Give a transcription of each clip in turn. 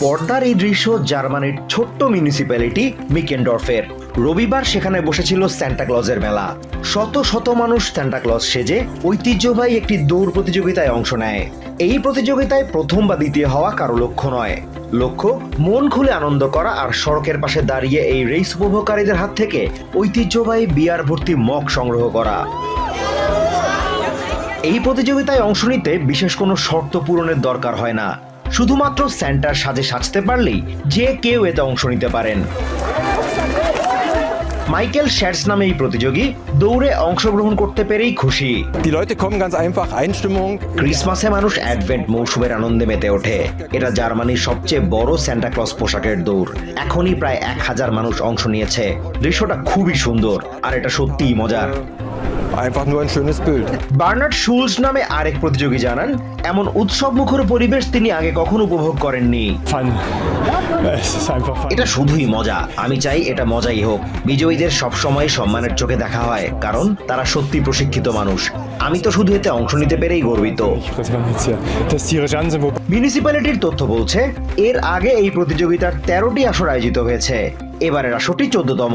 পর্দার এই দৃশ্য জার্মানির ছোট্ট মিউনিসিপ্যালিটি মিকেন্ডরফের রবিবার সেখানে বসেছিল স্যান্টা ক্লজের মেলা। শত শত মানুষ স্যান্টা ক্লজ সেজে ঐতিহ্যবাহী একটি দৌড় প্রতিযোগিতায় অংশ নেয়। এই প্রতিযোগিতায় প্রথম বা দ্বিতীয় হওয়া কারও লক্ষ্য নয়। লক্ষ্য, মন খুলে আনন্দ করা আর সড়কের পাশে দাঁড়িয়ে এই রেস উপভোগকারীদের হাত থেকে ঐতিহ্যবাহী বিয়ার ভর্তি মগ সংগ্রহ করা। এই প্রতিযোগিতায় অংশ নিতে বিশেষ কোনো শর্ত পূরণের দরকার হয় না। শুধুমাত্র স্যান্টার সাজে সাজতে পারলেই যে কেউ এতে অংশ নিতে পারেন। মাইকেল শ্যাটস নামে এই প্রতিযোগী দৌড়ে অংশগ্রহণ করতে পেরেই খুশি. ক্রিসমাসে মানুষ অ্যাডভেন্ট মৌসুমের আনন্দে মেতে ওঠে। এটা জার্মানির সবচেয়ে বড় স্যান্টা ক্লজ পোশাকের দৌড়। এখনই প্রায় এক হাজার মানুষ অংশ নিয়েছে। দৃশ্যটা খুবই সুন্দর আর এটা সত্যিই মজার। Einfach nur ein schönes Bild. Bernard Schulz নামে আরেক প্রতিযোগী জানান এমন উৎসব মুখর পরিবেশ তিনি আগে কখনো উপভোগ করেননি। Fun. Es ist einfach fun. এটা শুধুই মজা। আমি চাই এটা মজাই হোক। বিজয়ীদের সবসময় সম্মানের চোখে দেখা হয় কারণ তারা সত্যি প্রশিক্ষিত মানুষ। আমি তো শুধু এতে অংশ নিতে পেরেই গর্বিত। মিউনিসিপ্যালিটির তথ্য বলছে এর আগে এই প্রতিযোগিতার তেরোটি আসর আয়োজিত হয়েছে। এবারের আসরটি চোদ্দতম।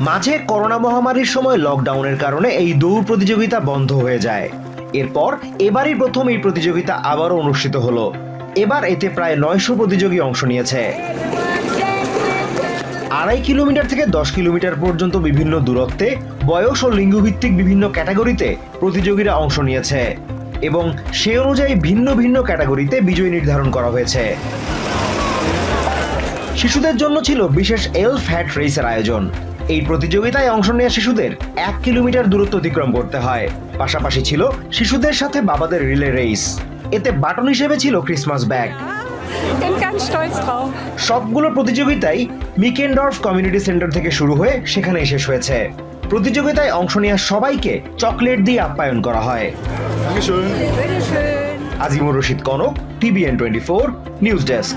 মাঝে করোনা মহামারীর সময় লকডাউনের কারণে এই দৌড় প্রতিযোগিতা বন্ধ হয়ে যায়। এরপর এবারই প্রথম এই প্রতিযোগিতা আবারও অনুষ্ঠিত হলো। এবার এতে প্রায় নয়শো প্রতিযোগী অংশ নিয়েছে। আড়াই কিলোমিটার থেকে দশ কিলোমিটার পর্যন্ত বিভিন্ন দূরত্বে বয়স ও লিঙ্গভিত্তিক বিভিন্ন ক্যাটাগরিতে প্রতিযোগীরা অংশ নিয়েছে এবং সে অনুযায়ী ভিন্ন ভিন্ন ক্যাটাগরিতে বিজয় নির্ধারণ করা হয়েছে। শিশুদের জন্য ছিল বিশেষ এল ফ্যাট রেসের আয়োজন। এই প্রতিযোগিতায় অংশ নেওয়া শিশুদের এক কিলোমিটার দূরত্ব অতিক্রম করতে হয়। পাশাপাশি ছিল শিশুদের সাথে বাবাদের রিলে রেস। এতে বাটন হিসেবে ছিল ক্রিসমাস ব্যাগ. সবগুলো প্রতিযোগিতাই মিকেন্ডর্ফ কমিউনিটি সেন্টার থেকে শুরু হয়ে সেখানেই শেষ হয়েছে। প্রতিযোগিতায় অংশ নেওয়া সবাইকে চকলেট দিয়ে আপ্যায়ন করা হয়। Azimur Rashid Konok TVN twenty four news desk.